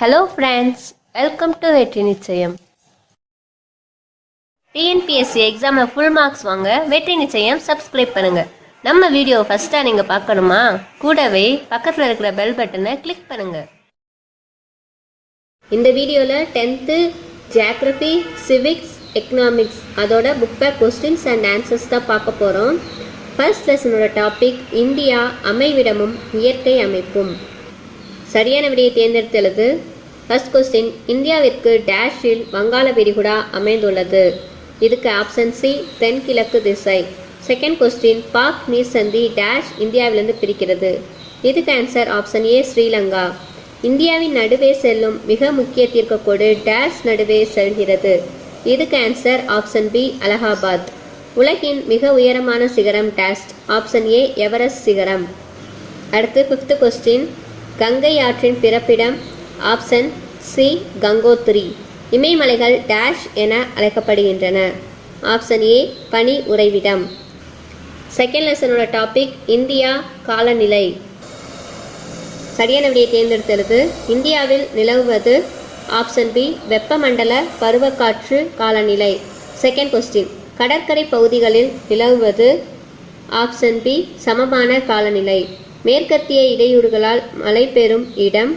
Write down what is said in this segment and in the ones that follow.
Hello friends welcome to வெற்றி நிச்சயம். TNPSC எக்ஸாமில் ஃபுல் மார்க்ஸ் வாங்க வெற்றி நிச்சயம் சப்ஸ்கிரைப் பண்ணுங்க. நம்ம வீடியோ ஃபஸ்ட்டாக நீங்கள் பார்க்கணுமா? கூடவே பக்கத்தில் இருக்கிற பெல் பட்டனை கிளிக் பண்ணுங்க. இந்த வீடியோவில் டென்த்து ஜியாகிரபி சிவிக்ஸ் எக்கனாமிக்ஸ் அதோட book back questions and answers தான் பார்க்க போகிறோம் ஃபர்ஸ்ட் லெசனோட டாபிக் இந்தியா அமைவிடமும் இயற்கை அமைப்பும். சரியான விடையை தேர்ந்தெடுத்துள்ளது ஃபர்ஸ்ட் கொஸ்டின் இந்தியாவிற்கு டேஷில் வங்காள விரிகுடா அமைந்துள்ளது. இதுக்கு ஆப்ஷன் சி தென்கிழக்கு திசை. செகண்ட் கொஸ்டின் பாக் நீர் சந்தி டேஷ் இந்தியாவிலிருந்து பிரிக்கிறது. இதுக்கு ஆன்சர் ஆப்ஷன் ஏ ஸ்ரீலங்கா. இந்தியாவின் நடுவே செல்லும் மிக முக்கிய தீர்க்கக்கோடு டேஷ் நடுவே செல்கிறது. இதுக்கு ஆன்சர் ஆப்ஷன் பி அலகாபாத். உலகின் மிக உயரமான சிகரம் டேஸ்ட் ஆப்ஷன் ஏ எவரெஸ்ட் சிகரம். அடுத்து ஃபிஃப்த் கொஸ்டின் கங்கை ஆற்றின் பிறப்பிடம் ஆப்ஷன் சி கங்கோத்ரி இமயமலைகள் டேஷ் என அழைக்கப்படுகின்றன. ஆப்ஷன் ஏ பனி உறைவிடம். செகண்ட் லெசனோட டாபிக் இந்தியா காலநிலை. சரியான விடையை தேர்ந்தெடுத்தது இந்தியாவில் நிலவுவது ஆப்ஷன் பி வெப்பமண்டல பருவக்காற்று காலநிலை. செகண்ட் கொஸ்டின் கடற்கரை பகுதிகளில் நிலவுவது ஆப்ஷன் பி சமமான காலநிலை. மேற்கத்திய இடையூறுகளால் மழை பெறும் இடம்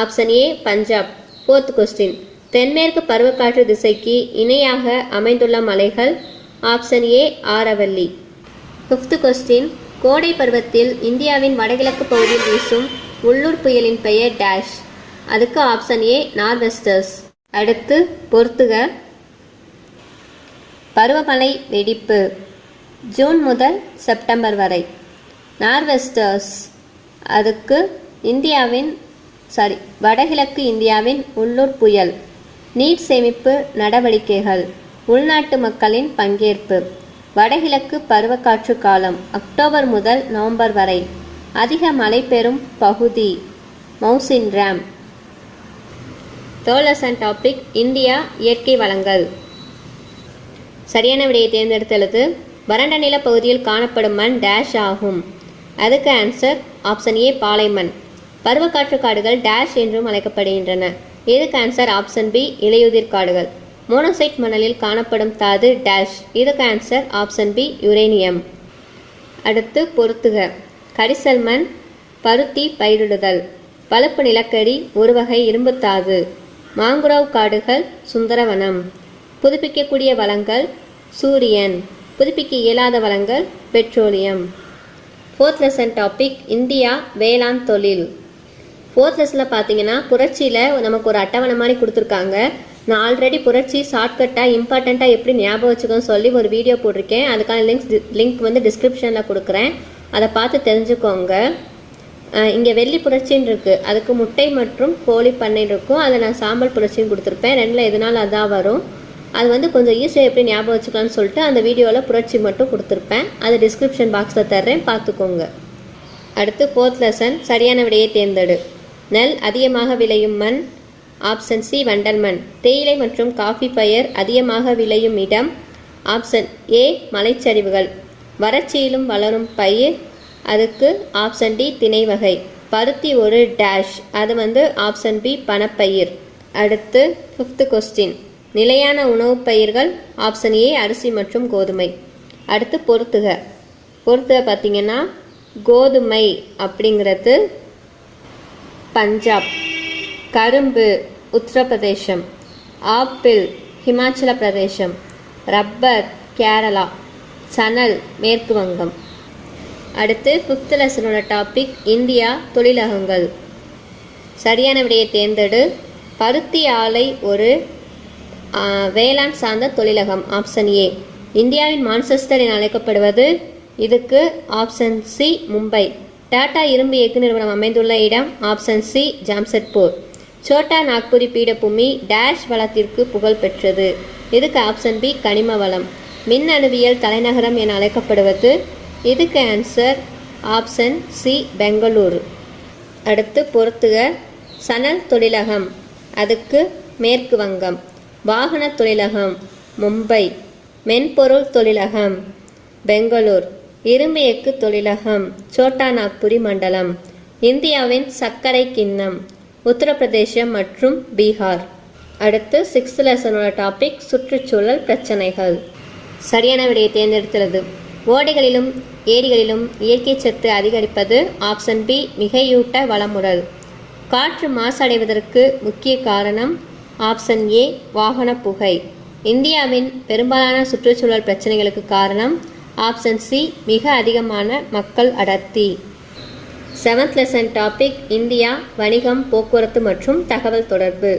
option A Punjab. Fourth question தென்மேற்கு பருவக்காற்று திசைக்கு இணையாக அமைந்துள்ள மலைகள் option A Aravalli. Fifth question கோடை பருவத்தில் இந்தியாவின் வடகிழக்கு பகுதியில் வீசும் உள்ளூர் புயலின் பெயர் டேஷ் அதுக்கு ஆப்ஷன் ஏ நார்வெஸ்டர்ஸ் அடுத்து பொறுத்துக பருவமழை வெடிப்பு. ஜூன் முதல் செப்டம்பர் வரை. நார்வெஸ்டர்ஸ். அதுக்கு இந்தியாவின் சாரி வடகிழக்கு இந்தியாவின் உள்ளூர் புயல் நீர் சேமிப்பு நடவடிக்கைகள் உள்நாட்டு மக்களின் பங்கேற்பு வடகிழக்கு பருவக்காற்று காலம் அக்டோபர் முதல் நவம்பர் வரை அதிக மழை பெறும் பகுதி மவுசின் ரேம் தோலசன் டாபிக் இந்தியா இயற்கை வளங்கள். சரியான விடையை தேர்ந்தெடுத்தெழுது வறண்ட நில பகுதியில் காணப்படும் மண் டேஷ் ஆகும். அதுக்கு ஆன்சர் ஆப்ஷன் ஏ பாலைமண் பருவக்காற்று காடுகள் டேஷ் என்றும் அழைக்கப்படுகின்றன. இதுக்கு ஆன்சர் ஆப்ஷன் பி இலையுதிர் காடுகள். மோனோசைட் மணலில் காணப்படும் தாது டேஷ் இதுக்கு ஆன்சர் ஆப்ஷன் பி யுரேனியம் அடுத்து பொருத்துக. கரிசல் மண் பருத்தி பயிரிடுதல். பழுப்பு நிலக்கரி ஒரு வகை இரும்புத்தாது மாங்குராவ் காடுகள் சுந்தரவனம். புதுப்பிக்கக்கூடிய வளங்கள் சூரியன். புதுப்பிக்க இயலாத வளங்கள் petroleum. Fourth lesson topic India வேளாண் தொழில் ஃபோர்த் லெசனில் பார்த்தீங்கன்னா புரட்சியில் நமக்கு ஒரு அட்டவணை மாதிரி கொடுத்துருக்காங்க. நான் ஆல்ரெடி புரட்சி ஷார்ட்கட்டாக இம்பார்ட்டண்ட்டாக எப்படி ஞாபகம் வச்சுக்கோன்னு சொல்லி ஒரு வீடியோ போட்டிருக்கேன். அதுக்கான லிங்க்ஸ் லிங்க் வந்து டிஸ்கிரிப்ஷனில் கொடுக்குறேன். அதை பார்த்து தெரிஞ்சுக்கோங்க. இங்கே வெள்ளி புரட்சின்னு இருக்குது அதுக்கு முட்டை மற்றும் கோழி பண்ணை இருக்கும். அதை நான் சாம்பல் புரட்சின்னு கொடுத்துருப்பேன். ரெண்டில் எதனால அதான் வரும்? அது வந்து கொஞ்சம் ஈஸியாக எப்படி ஞாபகம் வச்சுக்கலாம்னு சொல்லிட்டு அந்த வீடியோவில் புரட்சி மட்டும் கொடுத்துருப்பேன். அது டிஸ்கிரிப்ஷன் பாக்ஸில் தர்றேன். பார்த்துக்கோங்க. அடுத்து ஃபோர்த் லெசன் சரியான விடையை தேர்ந்தெடு. நெல் அதிகமாக விளையும் மண் ஆப்ஷன் சி வண்டல் மண். தேயிலை மற்றும் காஃபி பயிர் அதிகமாக விளையும் இடம் ஆப்ஷன் ஏ மலைச்சரிவுகள். வறட்சியிலும் வளரும் பயிர் அதுக்கு ஆப்ஷன் டி திணை வகை. பருத்தி ஒரு டேஷ் அது வந்து ஆப்ஷன் பி பணப்பயிர். அடுத்து ஃபிஃப்த் கொஸ்டின் நிலையான உணவுப் பயிர்கள் ஆப்ஷன் ஏ அரிசி மற்றும் கோதுமை. அடுத்து பொறுத்துக. பொறுத்துக பார்த்தீங்கன்னா கோதுமை அப்படிங்கிறது பஞ்சாப் கரும்பு உத்தரப்பிரதேசம் ஆப்பிள் ஹிமாச்சல பிரதேசம் ரப்பர் கேரளா சணல் மேற்கு வங்கம். அடுத்து ஃபிஃப்த் லெசனோட டாபிக் இந்தியா தொழிலகங்கள். சரியான விடையை தேர்ந்தெடு. பருத்தி ஆலை ஒரு வேளாண் சார்ந்த தொழிலகம் ஆப்ஷன் ஏ இந்தியாவின் மான்செஸ்டர் என அழைக்கப்படுவது இதுக்கு ஆப்ஷன் சி மும்பை. டாடா இரும்பு எஃகு நிறுவனம் அமைந்துள்ள இடம் ஆப்ஷன் சி ஜாம்செட்பூர் சோட்டா நாக்புரி பீடபூமி டேஷ் வளத்திற்கு புகழ் பெற்றது. இதுக்கு ஆப்ஷன் பி கனிம வளம் மின் அணுவியல் தலைநகரம் என அழைக்கப்படுவது. இதுக்கு ஆன்சர் ஆப்ஷன் சி பெங்களூரு. அடுத்து பொறுத்துக சணல் தொழிலகம். அதுக்கு மேற்கு வங்கம். வாகன தொழிலகம் மும்பை மென்பொருள் தொழிலகம் பெங்களூர் இரும்பு எஃகு தொழிலகம் சோட்டா நாக்புரி மண்டலம் இந்தியாவின் சர்க்கரை கிண்ணம் உத்தரப்பிரதேசம் மற்றும் பீகார். அடுத்து சிக்ஸ்த் லெசனோட டாபிக் சுற்றுச்சூழல் பிரச்சனைகள். சரியான விடையை தேர்ந்தெடுத்துள்ளது. ஓடைகளிலும் ஏரிகளிலும் இயற்கை சத்து அதிகரிப்பது ஆப்ஷன் பி மிகையூட்ட வளமுடல். காற்று மாசடைவதற்கு முக்கிய காரணம் ஆப்ஷன் ஏ வாகன புகை. இந்தியாவின் பெரும்பாலான சுற்றுச்சூழல் பிரச்சனைகளுக்கு காரணம் ஆப்ஷன் சி மிக அதிகமான மக்கள் அடர்த்தி. செவன்த் லெசன் டாபிக் இந்தியா வணிகம் போக்குவரத்து மற்றும் தகவல் தொடர்பு.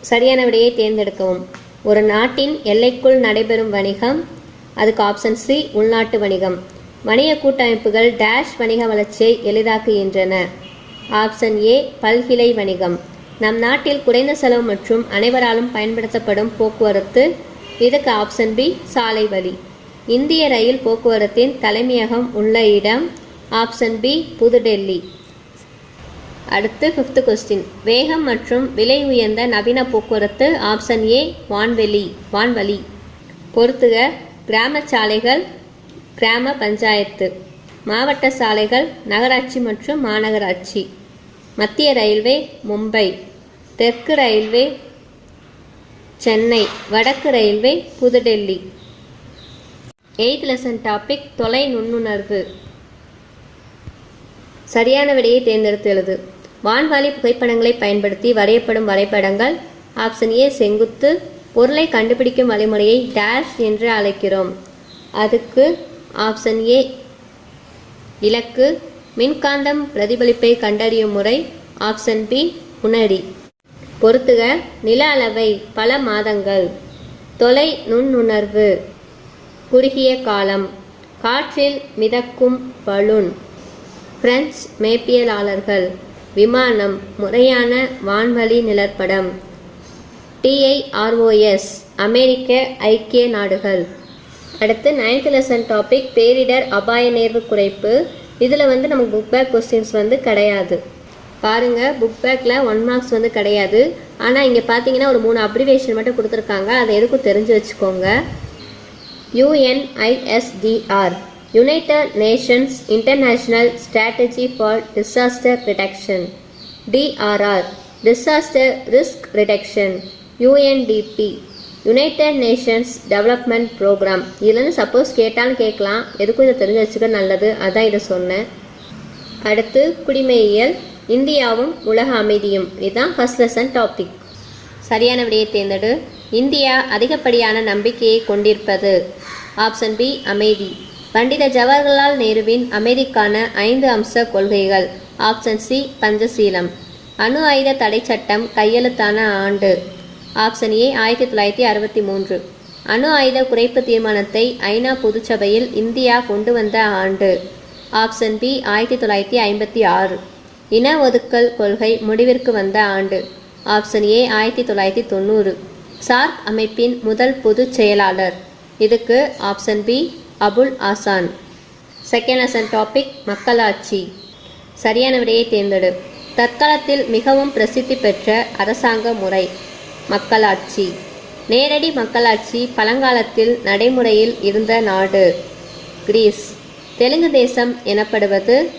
சரியான விடையை தேர்ந்தெடுக்கவும். ஒரு நாட்டின் எல்லைக்குள் நடைபெறும் வணிகம் அதுக்கு ஆப்ஷன் சி உள்நாட்டு வணிகம். வணிக கூட்டமைப்புகள் டேஷ் வணிக வளர்ச்சியை எளிதாக்குகின்றன. ஆப்ஷன் ஏ பல்கிளை வணிகம். நம் நாட்டில் குறைந்த செலவு மற்றும் அனைவராலும் பயன்படுத்தப்படும் போக்குவரத்து இதுக்கு ஆப்ஷன் பி சாலை வழி. இந்திய ரயில் போக்குவரத்தின் தலைமையகம் உள்ள இடம் ஆப்ஷன் பி புதுடெல்லி. அடுத்து ஃபிஃப்த் கொஸ்டின் வேகம் மற்றும் விலை உயர்ந்த நவீன போக்குவரத்து ஆப்ஷன் ஏ வான்வெளி வான்வழி. பொறுத்துக கிராம சாலைகள் கிராம பஞ்சாயத்து. மாவட்ட சாலைகள் நகராட்சி மற்றும் மாநகராட்சி. மத்திய ரயில்வே மும்பை. தெற்கு ரயில்வே சென்னை. வடக்கு railway Pudhudelhi. Eighth lesson topic தொலை நுண்ணுணர்வு. சரியான விடையை தேர்ந்தெடுத்து எழுது. வான்வாலி புகைப்படங்களை பயன்படுத்தி வரையப்படும் வரைபடங்கள் ஆப்ஷன் ஏ செங்குத்து. பொருளை கண்டுபிடிக்கும் வழிமுறையை டேஷ் என்று அழைக்கிறோம். அதுக்கு ஆப்ஷன் ஏ இலக்கு. மின்காந்தம் பிரதிபலிப்பை கண்டறியும் முறை ஆப்ஷன் பி உணரி பொறுத்துக நில அளவை பல மாதங்கள். தொலை நுண்ணுணர்வு. குறுகிய காலம். காற்றில் மிதக்கும் பலூன். பிரெஞ்சு மேப்பியலாளர்கள். விமானம். முறையான வான்வழி நிலப்படம். டிஐஆர்ஓஎஸ் அமெரிக்க ஐக்கிய நாடுகள். அடுத்து நைன்த் லெசன் டாபிக் பேரிடர் அபாய நேர்வு குறைப்பு. இதில் வந்து நமக்கு புக் பேக் கொஸ்டின்ஸ் வந்து கிடையாது. பாருங்கள் புக் பேக்கில் ஒன் மார்க்ஸ் வந்து கிடையாது. ஆனால் இங்கே பார்த்தீங்கன்னா ஒரு மூணு அப்ரிவேஷன் மட்டும் கொடுத்துருக்காங்க. அதை எதுக்கும் தெரிஞ்சு வச்சுக்கோங்க. UNISDR United Nations International Strategy for Disaster Reduction DRR disaster risk reduction UNDP United Nations Development Programme இதுலேருந்து சப்போஸ் கேட்டாலும் கேட்கலாம். எதுக்கும் இதை தெரிஞ்சு வச்சுக்க நல்லது. அதான் இதை சொன்னேன். அடுத்து குடிமையியல். இந்தியாவும் உலக அமைதியும். இதுதான் ஃபர்ஸ்ட் லெசன் டாபிக் சரியான விடையை தேர்ந்தெடு. இந்தியா அதிகப்படியான நம்பிக்கையை கொண்டிருப்பது. ஆப்ஷன் பி அமைதி. பண்டித ஜவஹர்லால் நேருவின் அமைதிக்கான ஐந்து அம்ச கொள்கைகள். Option C Panchaseelam. அணு ஆயுத தடை சட்டம் கையெழுத்தான ஆண்டு. ஆப்ஷன் ஏ ஆயிரத்தி தொள்ளாயிரத்தி அறுபத்தி மூன்று. அணு ஆயுத குறைப்பு தீர்மானத்தை ஐநா பொதுச்சபையில் இந்தியா கொண்டு வந்த ஆண்டு. ஆப்ஷன் பி ஆயிரத்தி தொள்ளாயிரத்தி ஐம்பத்தி ஆறு. இன ஒதுக்கல் கொள்கை முடிவிற்கு வந்த ஆண்டு. ஆப்ஷன் ஏ ஆயிரத்தி தொள்ளாயிரத்தி தொண்ணூறு. சார்க் அமைப்பின் முதல் பொதுச் செயலாளர். இதுக்கு ஆப்ஷன் பி அபுல் ஆசான் செகண்ட் லெசன் டாபிக் மக்களாட்சி. சரியான விடையை தேர்ந்தெடு. தற்காலத்தில் மிகவும் பிரசித்தி பெற்ற அரசாங்க முறை. மக்களாட்சி. நேரடி மக்களாட்சி பழங்காலத்தில் நடைமுறையில் இருந்த நாடு. கிரீஸ். தெலுங்கு தேசம் எனப்படுவது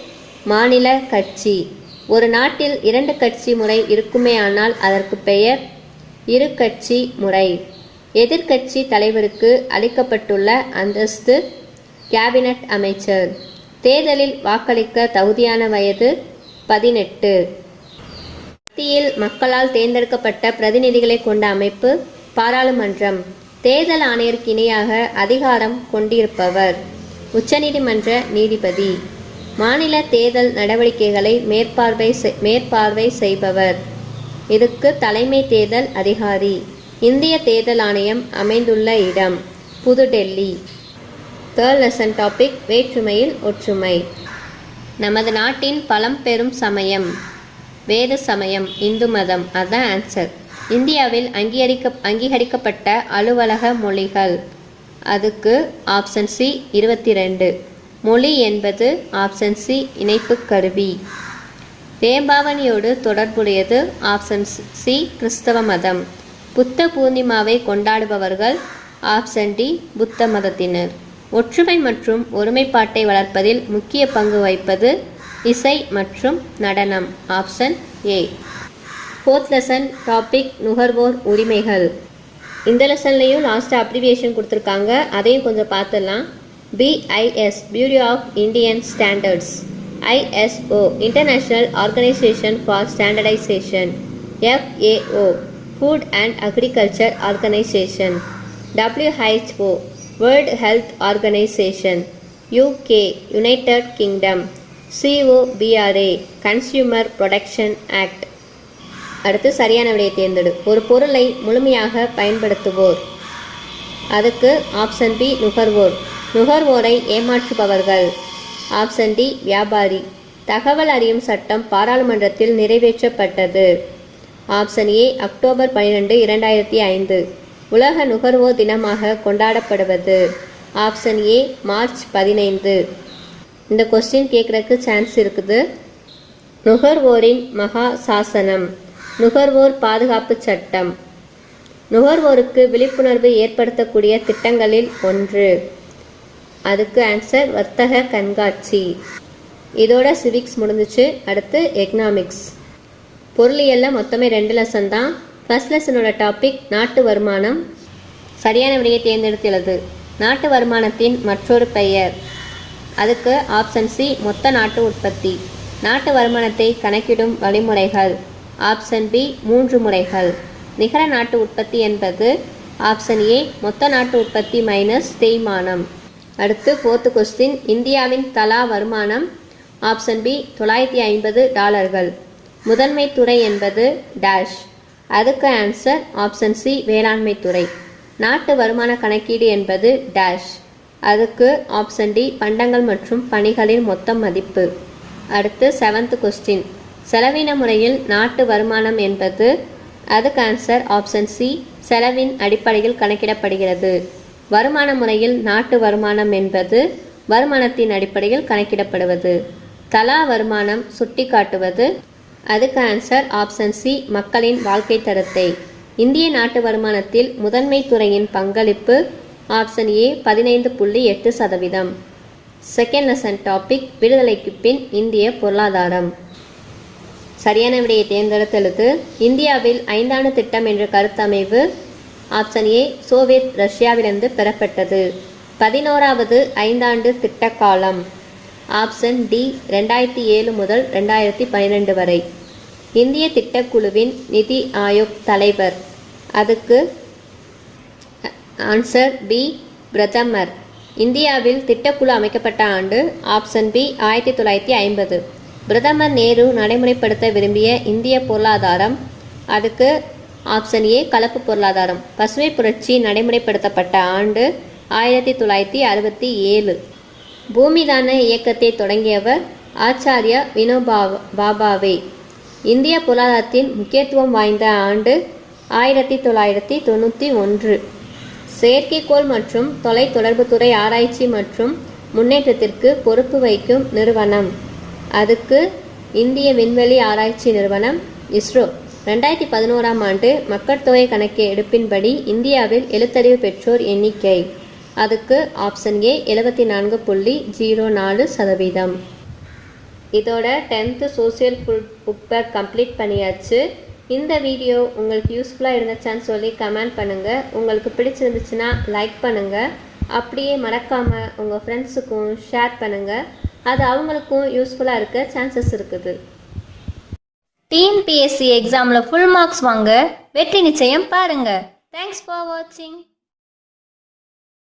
மாநில கட்சி. ஒரு நாட்டில் இரண்டு கட்சி முறை இருக்குமேயானால் அதற்கு பெயர் இரு கட்சி முறை. எதிர்க்கட்சி தலைவருக்கு அளிக்கப்பட்டுள்ள அந்தஸ்து கேபினட் அமைச்சர். தேர்தலில் வாக்களிக்க தகுதியான வயது பதினெட்டு. மத்தியில் மக்களால் தேர்ந்தெடுக்கப்பட்ட பிரதிநிதிகளை கொண்ட அமைப்பு பாராளுமன்றம். தேர்தல் ஆணையருக்கு இணையாக அதிகாரம் கொண்டிருப்பவர் உச்சநீதிமன்ற நீதிபதி. மாநில தேர்தல் நடவடிக்கைகளை மேற்பார்வை செய்- மேற்பார்வை செய்பவர். இதுக்கு தலைமை தேர்தல் அதிகாரி. இந்திய தேர்தல் ஆணையம் அமைந்துள்ள இடம் புதுடெல்லி. தேர்ட் லெசன் டாபிக் வேற்றுமையில் ஒற்றுமை. நமது நாட்டின் பலம் பெறும் சமயம். வேத சமயம் இந்து மதம் அதான் ஆன்சர் இந்தியாவில் அங்கீகரிக்க அங்கீகரிக்கப்பட்ட அலுவலக மொழிகள். அதுக்கு ஆப்ஷன் சி இருபத்தி ரெண்டு மொழி என்பது ஆப்ஷன் சி இணைப்பு கருவி. தேம்பாவணியோடு தொடர்புடையது ஆப்ஷன் சி கிறிஸ்தவ மதம். புத்த பூர்ணிமாவை கொண்டாடுபவர்கள் ஆப்ஷன் டி புத்த மதத்தினர். ஒற்றுமை மற்றும் ஒருமைப்பாட்டை வளர்ப்பதில் முக்கிய பங்கு வகிப்பது இசை மற்றும் நடனம். Option A fourth lesson topic நுகர்வோர் உரிமைகள். இந்த லெசன்லையும் லாஸ்ட்டு அப்ரிவியேஷன் கொடுத்துருக்காங்க. அதையும் கொஞ்சம் பார்த்துடலாம். BIS Bureau of Indian Standards ISO International Organization for Standardization FAO Food and Agriculture Organization WHO World Health Organization UK United Kingdom COPRA Consumer Protection Act அடுத்து சரியான விடையை தேர்ந்தெடு. ஒரு பொருளை முழுமையாக பயன்படுத்துவோர். அதுக்கு ஆப்ஷன் பி நுகர்வோர். நுகர்வோரை ஏமாற்றுபவர்கள். ஆப்ஷன் டி வியாபாரி. தகவல் அறியும் சட்டம் பாராளுமன்றத்தில் நிறைவேற்றப்பட்டது. ஆப்ஷன் ஏ அக்டோபர் பன்னிரெண்டு இரண்டாயிரத்தி ஐந்து. உலக நுகர்வோர் தினமாக கொண்டாடப்படுவது. ஆப்ஷன் ஏ மார்ச் பதினைந்து. இந்த கொஸ்டின் கேட்குறதுக்கு சான்ஸ் இருக்குது. நுகர்வோரின் மகா சாசனம். நுகர்வோர் பாதுகாப்பு சட்டம். நுகர்வோருக்கு விழிப்புணர்வு ஏற்படுத்தக்கூடிய திட்டங்களில் ஒன்று. அதுக்கு ஆன்சர் வர்த்தக கண்காட்சி. இதோட சிவிக்ஸ் முடிஞ்சிச்சு. அடுத்து எக்கனாமிக்ஸ் பொருளியலில் மொத்தமே ரெண்டு லெசன் தான். ஃபர்ஸ்ட் லெசனோட டாபிக் நாட்டு வருமானம். சரியான விடையை தேர்ந்தெடுத்துள்ளது நாட்டு வருமானத்தின் மற்றொரு பெயர். அதுக்கு ஆப்ஷன் சி மொத்த நாட்டு உற்பத்தி. நாட்டு வருமானத்தை கணக்கிடும் வழிமுறைகள். ஆப்ஷன் பி மூன்று முறைகள். நிகர நாட்டு உற்பத்தி என்பது ஆப்ஷன் ஏ மொத்த நாட்டு உற்பத்தி மைனஸ் தேய்மானம். அடுத்து ஃபோர்த்து கொஸ்டின் இந்தியாவின் தலா வருமானம். ஆப்ஷன் பி தொள்ளாயிரத்தி ஐம்பது டாலர்கள். முதன்மை துறை என்பது டேஷ் அதுக்கு ஆன்சர் ஆப்ஷன் சி வேளாண்மை துறை. நாட்டு வருமான கணக்கீடு என்பது டேஷ் அதுக்கு ஆப்ஷன் டி பண்டங்கள் மற்றும் பணிகளின் மொத்த மதிப்பு. அடுத்து செவன்த் கொஸ்டின் செலவின முறையில் நாட்டு வருமானம் என்பது அதுக்கு ஆன்சர் ஆப்ஷன் சி செலவின் அடிப்படையில் கணக்கிடப்படுகிறது. வருமான முறையில் நாட்டு வருமானம் என்பது வருமானத்தின் அடிப்படையில் கணக்கிடப்படுவது. தலா வருமானம் சுட்டிக்காட்டுவது அதுக்கு ஆன்சர் ஆப்ஷன் சி மக்களின் வாழ்க்கை தரத்தை. இந்திய நாட்டு வருமானத்தில் முதன்மை துறையின் பங்களிப்பு ஆப்ஷன் ஏ பதினைந்து புள்ளி எட்டு சதவீதம். செகண்ட் லெசன் டாபிக் விடுதலைக்கு பின் இந்திய பொருளாதாரம். சரியான விடையை தேர்ந்தெடுத்தெழுத்து இந்தியாவில் ஐந்தாண்டு திட்டம் என்ற கருத்தமைவு ஆப்ஷன் ஏ சோவியத் ரஷ்யாவிலிருந்து பெறப்பட்டது. பதினோராவது ஐந்தாண்டு திட்ட காலம் ஆப்ஷன் டி ரெண்டாயிரத்தி ஏழு முதல் ரெண்டாயிரத்தி பன்னிரெண்டு வரை. இந்திய திட்டக்குழுவின் நிதி ஆயோக் தலைவர். அதுக்கு ஆன்சர் பி பிரதமர். இந்தியாவில் திட்டக்குழு அமைக்கப்பட்ட ஆண்டு ஆப்ஷன் பி ஆயிரத்தி தொள்ளாயிரத்தி ஐம்பது. பிரதமர் நேரு நடைமுறைப்படுத்த விரும்பிய இந்திய பொருளாதாரம் அதுக்கு ஆப்ஷன் ஏ கலப்பு பொருளாதாரம். பசுமை புரட்சி நடைமுறைப்படுத்தப்பட்ட ஆண்டு ஆயிரத்தி தொள்ளாயிரத்தி அறுபத்தி ஏழு. பூமிதான இயக்கத்தை தொடங்கியவர் ஆச்சாரியா வினோபா பாபாவே. இந்திய பொருளாதாரத்தின் முக்கியத்துவம் வாய்ந்த ஆண்டு ஆயிரத்தி தொள்ளாயிரத்தி தொண்ணூற்றி ஒன்று. செயற்கைக்கோள் மற்றும் தொலைத்தொடர்புத்துறை ஆராய்ச்சி மற்றும் முன்னேற்றத்திற்கு பொறுப்பு வைக்கும் நிறுவனம். அதுக்கு இந்திய விண்வெளி ஆராய்ச்சி நிறுவனம் இஸ்ரோ. ரெண்டாயிரத்தி பதினோராம் ஆண்டு மக்கட்தொகை கணக்கு எடுப்பின்படி இந்தியாவில் எழுத்தறிவு பெற்றோர் எண்ணிக்கை. அதுக்கு ஆப்ஷன் ஏ எழுபத்தி நான்கு புள்ளி ஜீரோ நாலு சதவீதம். இதோட tenth social full book back complete பண்ணியாச்சு. இந்த வீடியோ உங்களுக்கு யூஸ்ஃபுல்லாக இருந்துச்சான்னு சொல்லி கமெண்ட் பண்ணுங்கள் உங்களுக்கு பிடிச்சிருந்துச்சுன்னா லைக் பண்ணுங்கள் அப்படியே மறக்காமல் உங்கள் ஃப்ரெண்ட்ஸுக்கும் ஷேர் பண்ணுங்கள் அது அவங்களுக்கும் யூஸ்ஃபுல்லாக இருக்க சான்சஸ் இருக்குது. டிஎன்பிஎஸ்சி எக்ஸாமில் ஃபுல் மார்க்ஸ் வாங்க. வெற்றி நிச்சயம் பாருங்கள் தேங்க்ஸ் ஃபார் வாட்சிங்